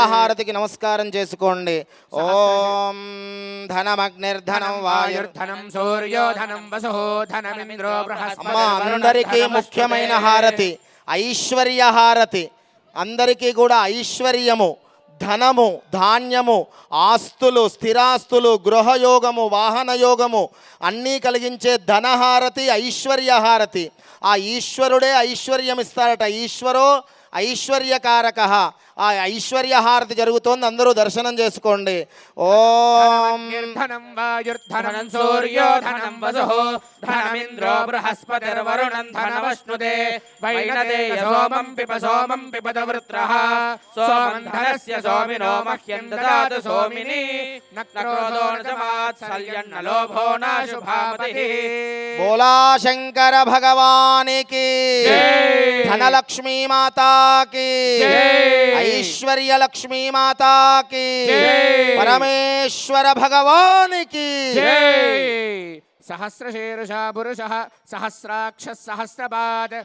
హారతికి నమస్కారం చేసుకోండి. ఓం ధనమగ్నిర్ధనం వాయుర్ వాయుర్ధనం సూర్యో ధనం వసు ధనమింద్రో బృహస్పతి అమ్మ అందరికీ ముఖ్యమైన హారతి. ఐశ్వర్య హారతి. అందరికీ కూడా ఐశ్వర్యము. ధనము ధాన్యము ఆస్తులు స్థిరాస్తులు గృహయోగము వాహనయోగము అన్నీ కలిగించే ధనహారతి ఐశ్వర్యహారతి. ఆ ఈశ్వరుడే ఐశ్వర్యం ఇస్తారట ఈశ్వరో ఐశ్వర్యకారక. ఆ ఐశ్వర్యహారతి జరుగుతోంది. అందరూ దర్శనం చేసుకోండి. ఓ ధనం వాయుర్ధనం సూర్యో ధనం వసు. ధనమింద్రో బృహస్పతిర్వరుణం ధనవష్ణుతే వైనదేయ సోమం పిప సోమం పిపద వృత్రః సోమం ధనస్య సోమినో మహ్యం దదాతు సోమిని. నక్రోధో నమాత్సల్యన్న లోభో నాశుభాపతిః బోలా శంకర భగవానికి. ధనలక్ష్మీ మాతాకి. జై. ఐశ్వర్య లక్ష్మీ మాతాకి परमेश्वर भगवान की। सहस्रशीर्षः पुरुष सहस्राक्ष सहस्रपाद